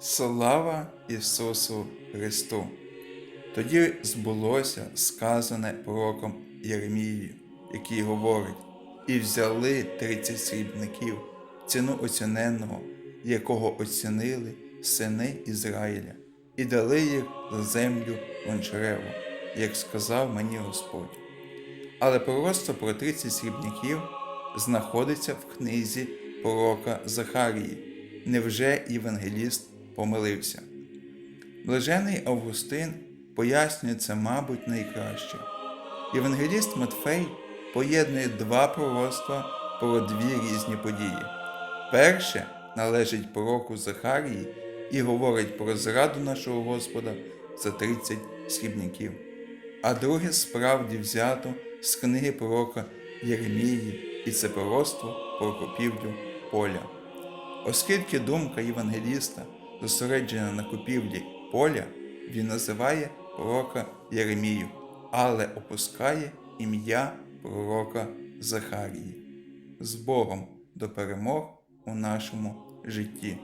Слава Ісусу Христу! Тоді збулося сказане пророком Єремією, який говорить: і взяли тридцять срібників, ціну оціненного, якого оцінили сини Ізраїля, і дали їх за землю гончареву, як сказав мені Господь. Але пророцтво про 30 срібників знаходиться в книзі пророка Захарії. Невже євангеліст помилився? Блажений Августин пояснює це, мабуть, найкраще. Євангеліст Матфей поєднує два пророцтва про дві різні події. Перше належить пророку Захарії і говорить про зраду нашого Господа за 30 срібників, а друге справді взято з книги пророка Єремії, і це пророцтво про купівлю поля. Оскільки думка євангеліста зосереджена на купівлі поля, він називає пророка Єремію, але опускає ім'я пророка Захарії. З Богом до перемог у нашому житті.